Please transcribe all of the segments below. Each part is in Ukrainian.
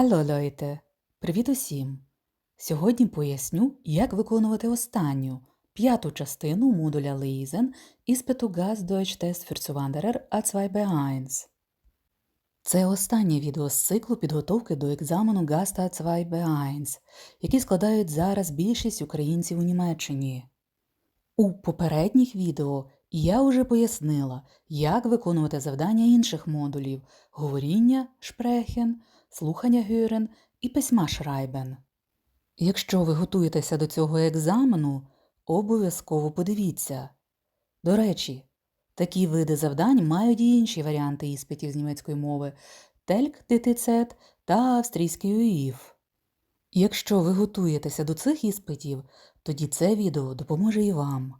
Hallo Leute! Привіт усім! Сьогодні поясню, як виконувати останню, п'яту частину модуля Lesen іспиту Gas Deutsch Test für Zuwanderer A2B1. Це останнє відео з циклу підготовки до екзамену ГАСТа A2B1, який складають зараз більшість українців у Німеччині. У попередніх відео я вже пояснила, як виконувати завдання інших модулів говоріння шпрехен, слухання гюрен і письма шрайбен. Якщо ви готуєтеся до цього екзамену, обов'язково подивіться. До речі, такі види завдань мають і інші варіанти іспитів з німецької мови тельк ТТЦ та австрійський УІФ. Якщо ви готуєтеся до цих іспитів, тоді це відео допоможе і вам.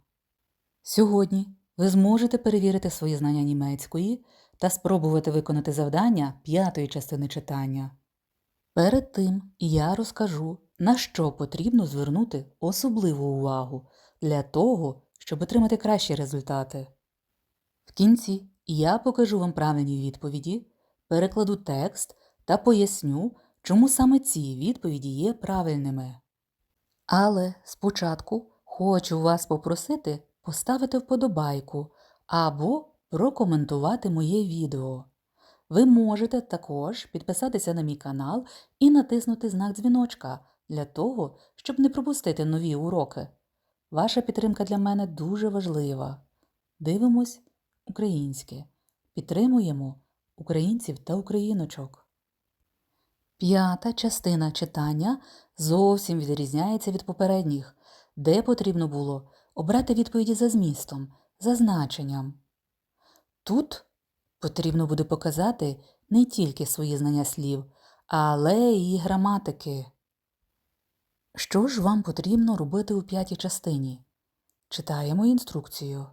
Сьогодні ви зможете перевірити свої знання німецької та спробувати виконати завдання п'ятої частини читання. Перед тим я розкажу, на що потрібно звернути особливу увагу для того, щоб отримати кращі результати. В кінці я покажу вам правильні відповіді, перекладу текст та поясню, чому саме ці відповіді є правильними. Але спочатку хочу вас попросити поставити вподобайку або прокоментувати моє відео. Ви можете також підписатися на мій канал і натиснути знак дзвіночка для того, щоб не пропустити нові уроки. Ваша підтримка для мене дуже важлива. Дивимось українське. Підтримуємо українців та україночок. П'ята частина читання зовсім відрізняється від попередніх, де потрібно було обрати відповіді за змістом, за значенням. Тут потрібно буде показати не тільки свої знання слів, але й граматики. Що ж вам потрібно робити у п'ятій частині? Читаємо інструкцію.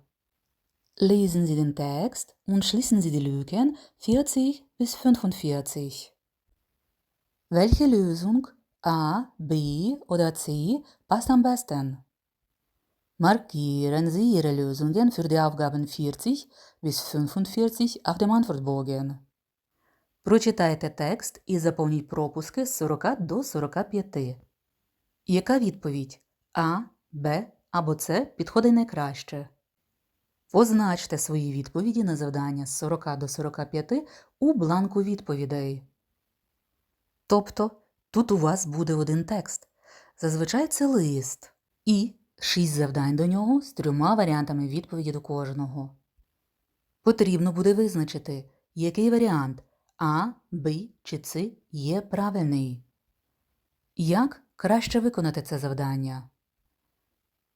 Lesen Sie den Text und schließen Sie die Lügen 40 bis 45. Welche Lösung A, B oder C passt am besten? Markieren Sie Ihre Lösungen für die Aufgaben 40 bis 45 auf dem Antwortbogen. Прочитайте текст і заповніть пропуски з 40 до 45. Яка відповідь А, Б або С підходить найкраще? Позначте свої відповіді на завдання з 40 до 45 у бланку відповідей. Тобто тут у вас буде один текст. Зазвичай це лист і шість завдань до нього з трьома варіантами відповіді до кожного. Потрібно буде визначити, який варіант А, Б чи С є правильний. Як краще виконати це завдання?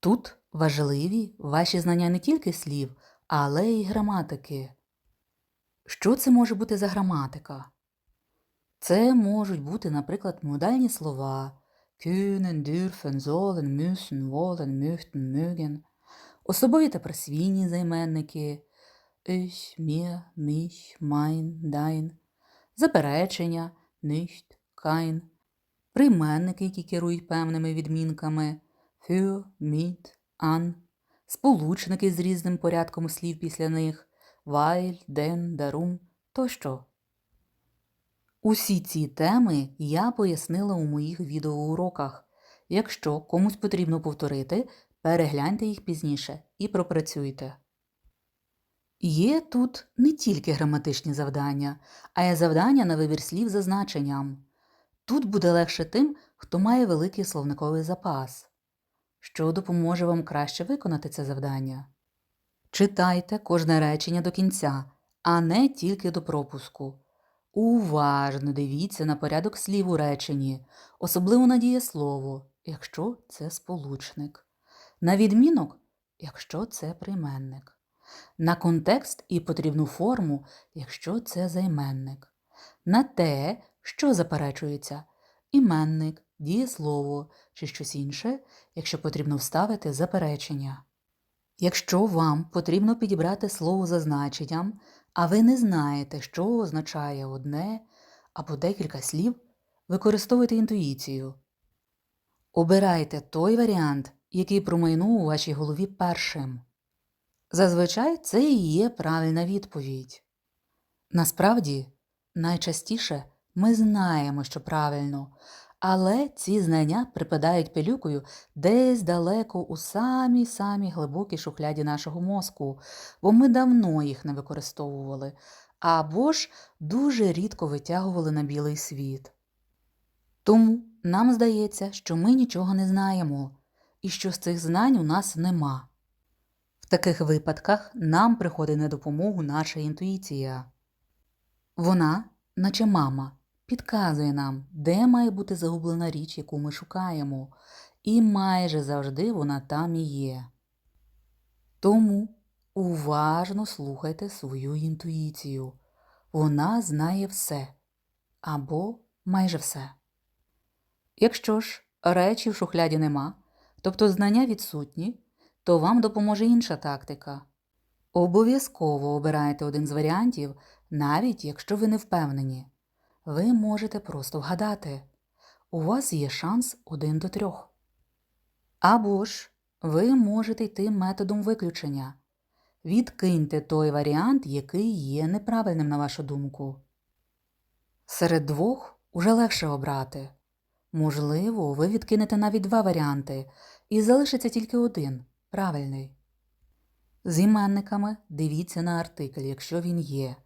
Тут важливі ваші знання не тільки слів, але й граматики. Що це може бути за граматика? Це можуть бути, наприклад, модальні слова können, dürfen, sollen, müssen, wollen, möchten, mögen, особові та присвійні займенники ich, mir, mich, mein, dein, заперечення nicht, kein, прийменники, які керують певними відмінками für, mit, an, сполучники з різним порядком слів після них weil, den, darum тощо. Усі ці теми я пояснила у моїх відеоуроках. Якщо комусь потрібно повторити, перегляньте їх пізніше і пропрацюйте. Є тут не тільки граматичні завдання, а й завдання на вибір слів за значенням. Тут буде легше тим, хто має великий словниковий запас, що допоможе вам краще виконати це завдання. Читайте кожне речення до кінця, а не тільки до пропуску. Уважно дивіться на порядок слів у реченні, особливо на дієслово, якщо це сполучник, на відмінок, якщо це прийменник, на контекст і потрібну форму, якщо це займенник, на те, що заперечується, іменник, дієслово чи щось інше, якщо потрібно вставити заперечення. Якщо вам потрібно підібрати слово за значенням, а ви не знаєте, що означає одне або декілька слів, використовуйте інтуїцію. Обирайте той варіант, який промайнув у вашій голові першим. Зазвичай це і є правильна відповідь. Насправді, найчастіше Ми знаємо, що правильно, але ці знання припадають пилюкою десь далеко у самій самій глибокій шухляді нашого мозку, бо ми давно їх не використовували, або ж дуже рідко витягували на білий світ. Тому нам здається, що ми нічого не знаємо і що з цих знань у нас нема. В таких випадках нам приходить на допомогу наша інтуїція. Вона, наче мама, підказує нам, де має бути загублена річ, яку ми шукаємо, і майже завжди вона там і є. Тому уважно слухайте свою інтуїцію. Вона знає все або майже все. Якщо ж речі в шухляді нема, тобто знання відсутні, то вам допоможе інша тактика. Обов'язково обирайте один з варіантів, навіть якщо ви не впевнені. Ви можете просто вгадати. У вас є шанс один до трьох. Або ж ви можете йти методом виключення. Відкиньте той варіант, який є неправильним на вашу думку. Серед двох уже легше обрати. Можливо, ви відкинете навіть два варіанти, і залишиться тільки один правильний. З іменниками дивіться на артикль, якщо він є.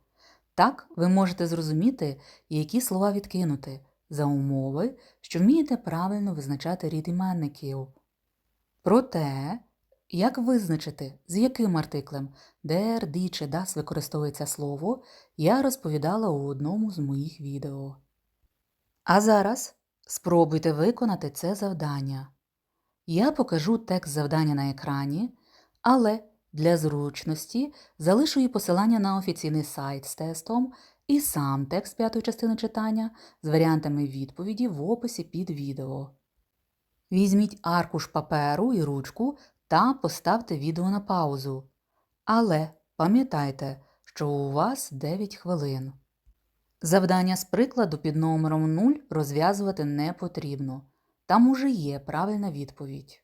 Так ви можете зрозуміти, які слова відкинути, за умови, що вмієте правильно визначати рід іменників. Проте, як визначити, з яким артиклем der, die чи das використовується слово, я розповідала у одному з моїх відео. А зараз спробуйте виконати це завдання. Я покажу текст завдання на екрані, але для зручності залишу і посилання на офіційний сайт з тестом і сам текст п'ятої частини читання з варіантами відповіді в описі під відео. Візьміть аркуш паперу і ручку та поставте відео на паузу. Але пам'ятайте, що у вас 9 хвилин. Завдання з прикладу під номером 0 розв'язувати не потрібно. Там уже є правильна відповідь.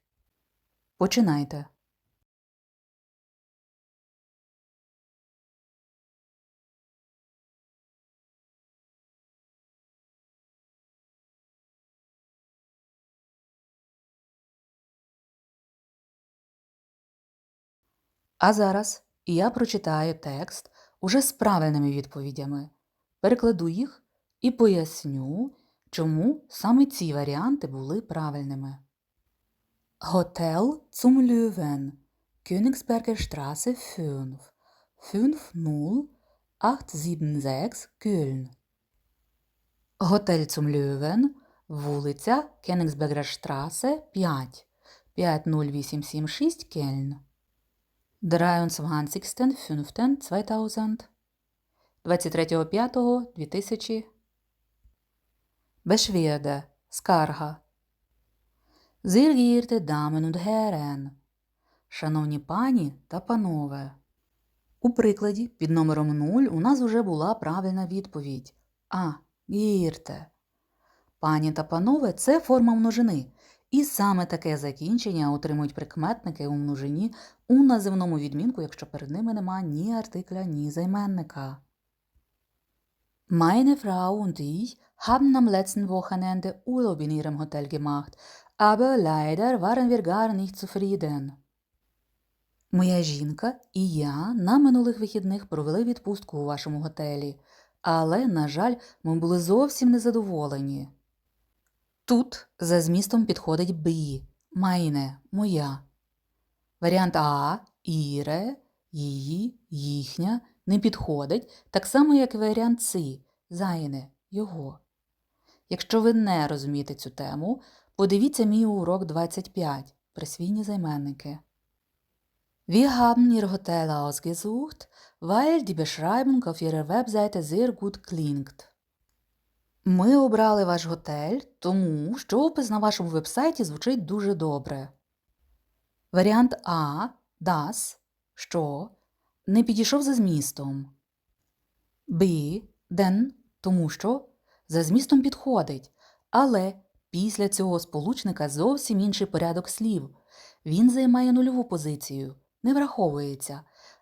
Починайте. А зараз я прочитаю текст уже з правильними відповідями, перекладу їх і поясню, чому саме ці варіанти були правильними. Готел zum Löwen, Königsberger Straße 5, 50876 Köln. Готель zum Löwen, вулиця Кенігсбергер Штрасе 5, 50876 Кельн. 23.05.2000 23.05.2000 Beschwerde, скарга. Sehr geehrte Damen und Herren, Шановні пані та панове. У прикладі під номером 0 у нас вже була правильна відповідь. А. Гірте. Пані та панове це форма множини. І саме таке закінчення отримують прикметники у множині у називному відмінку, якщо перед ними нема ні артикля, ні займенника. Meine Frau und ich haben am letzten Wochenende Urlaub in ihrem Hotel gemacht, aber leider waren wir gar nicht zufrieden. Моя жінка і я на минулих вихідних провели відпустку у вашому готелі, але, на жаль, ми були зовсім незадоволені. Тут за змістом підходить «бі» – «майне» – моя. Варіант А іре, її, їхня не підходить, так само, як і варіант С зайне його. Якщо ви не розумієте цю тему, подивіться мій урок 25 присвійні займенники. Wir haben Ihr Hotel ausgesucht, weil die Beschreibung auf Ihrer Webseite sehr gut klingt. Ми обрали ваш готель, тому що опис на вашому вебсайті звучить дуже добре. Варіант А das, що не підійшов за змістом. Б den, тому що за змістом підходить, але після цього сполучника зовсім інший порядок слів. Він займає нульову позицію, не враховується.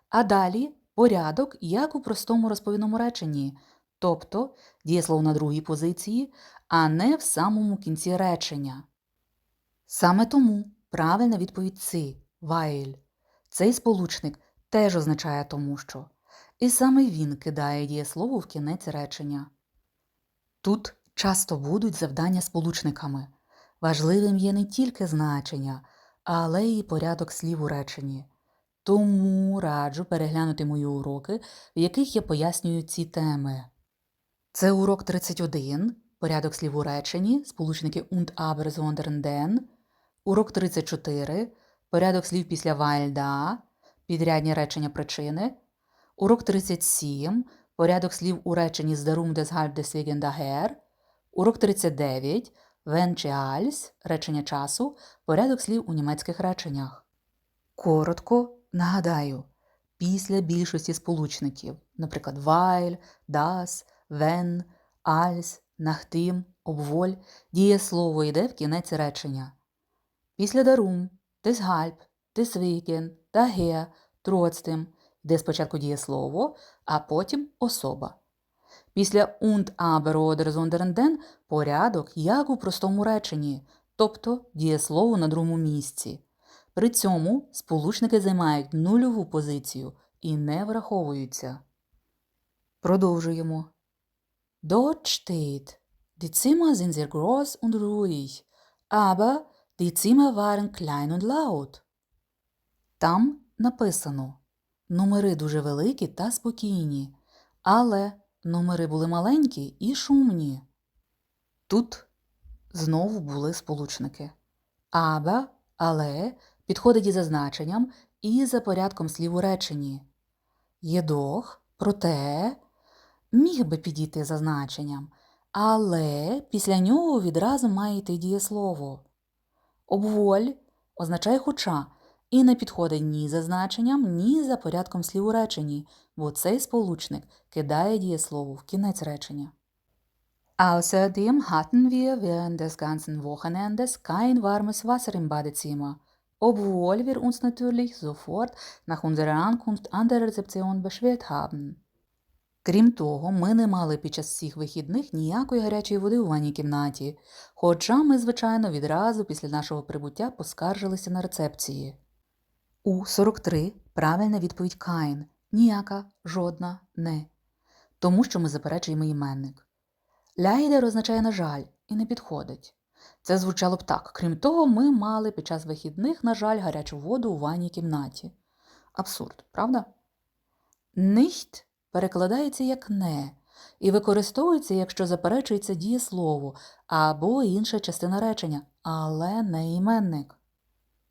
А далі порядок, як у простому розповідному реченні. Тобто дієслово на другій позиції, а не в самому кінці речення. Саме тому правильна відповідь «ци» – «weil». Цей сполучник теж означає тому що. І саме він кидає дієслово в кінець речення. Тут часто будуть завдання сполучниками. Важливим є не тільки значення, але й порядок слів у реченні. Тому раджу переглянути мої уроки, в яких я пояснюю ці теми. Це урок 31, порядок слів у реченні, сполучники und, aber, sondern, den. Урок 34, порядок слів після da, підрядні речення причини. Урок 37, порядок слів у реченні з darum, deshalb, deswegen, daher. Урок 39, wenn чи als, речення часу, порядок слів у німецьких реченнях. Коротко нагадаю, після більшості сполучників, наприклад, weil, das, wenn, als, nachdem, obwohl, дієслово йде в кінець речення. Після darum, deshalb, deswegen, daher, trotzdem йде спочатку дієслово, а потім особа. Після und, aber, oder, sondern, den порядок як у простому реченні, тобто дієслово на другому місці. При цьому сполучники займають нульову позицію і не враховуються. Продовжуємо. Dort steht, die Zimmer sind sehr groß und ruhig, aber die Zimmer waren klein und laut. Там написано Номери дуже великі та спокійні, але номери були маленькі і шумні. Тут знову були сполучники. Aber, але підходить і за значенням, і за порядком слів у реченні. Єдох, проте, міг би підійти за значенням, але після нього відразу має йти дієслово. Обволь означає хоча і не підходить ні за значенням, ні за порядком слів у реченні, бо цей сполучник кидає дієслово в кінець речення. Außerdem hatten wir während des ganzen Wochenendes kein warmes Wasser im Badezimmer, obwohl wir uns natürlich sofort nach unserer Ankunft an der Rezeption beschwert haben. Крім того, ми не мали під час всіх вихідних ніякої гарячої води у ванній кімнаті, хоча ми, звичайно, відразу після нашого прибуття поскаржилися на рецепції. У 43 правильна відповідь Каїн – ніяка, жодна, не. Тому що ми заперечуємо іменник. Ляйдер означає на жаль і не підходить. Це звучало б так. Крім того, ми мали під час вихідних, на жаль, гарячу воду у ванній кімнаті. Абсурд, правда? Nicht перекладається як не і використовується, якщо заперечується дієслово або інша частина речення, але не іменник.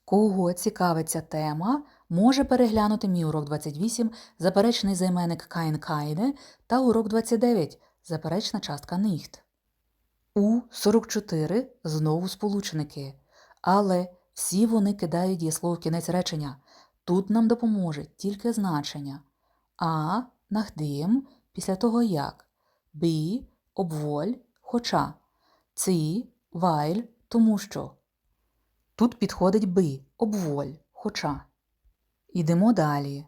Кого цікавить ця тема, може переглянути мій урок 28 заперечний займенник кайн кайне та урок 29 заперечна частка нихт. У 44 знову сполучники, але всі вони кидають дієслово в кінець речення. Тут нам допоможе тільки значення. А нахдим після того як, бі обволь, хоча, ці вайль, тому що. Тут підходить би, обволь, хоча. Ідемо далі.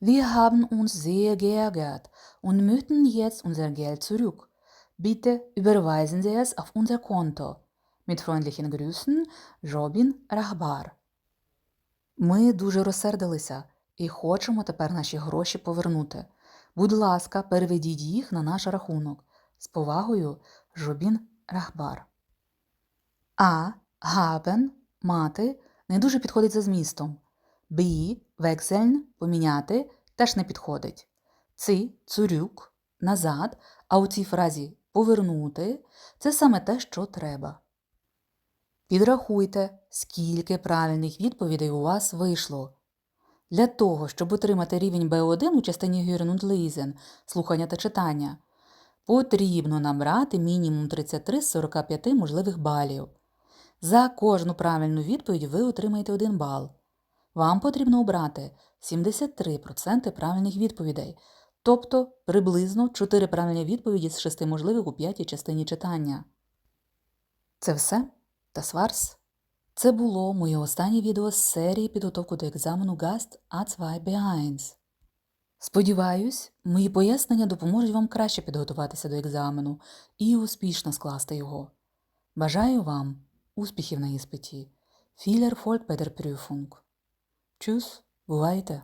Wir haben uns sehr geärgert und möchten jetzt unser Geld zurück. Bitte überweisen Sie es auf unser Konto. Mit freundlichen Grüßen, Robin Рахбар. Ми дуже розсердилися і хочемо тепер наші гроші повернути. Будь ласка, переведіть їх на наш рахунок. З повагою, Жобін Рахбар. А haben – мати не дуже підходить за змістом. Бі векзельн поміняти теж не підходить. Ци цурюк назад, а у цій фразі повернути це саме те, що треба. Підрахуйте, скільки правильних відповідей у вас вийшло. Для того, щоб отримати рівень Б1 у частині Гюрнунд-Лейзен, слухання та читання, потрібно набрати мінімум 33 з 45 можливих балів. За кожну правильну відповідь ви отримаєте 1 бал. Вам потрібно обрати 73% правильних відповідей, тобто приблизно 4 правильні відповіді з 6 можливих у п'ятій частині читання. Це все та сварс. Це було моє останнє відео з серії підготовки до екзамену GAST А2 B1. Сподіваюсь, мої пояснення допоможуть вам краще підготуватися до екзамену і успішно скласти його. Бажаю вам успіхів на іспиті. Філер Фольк Петер Чус. Бувайте!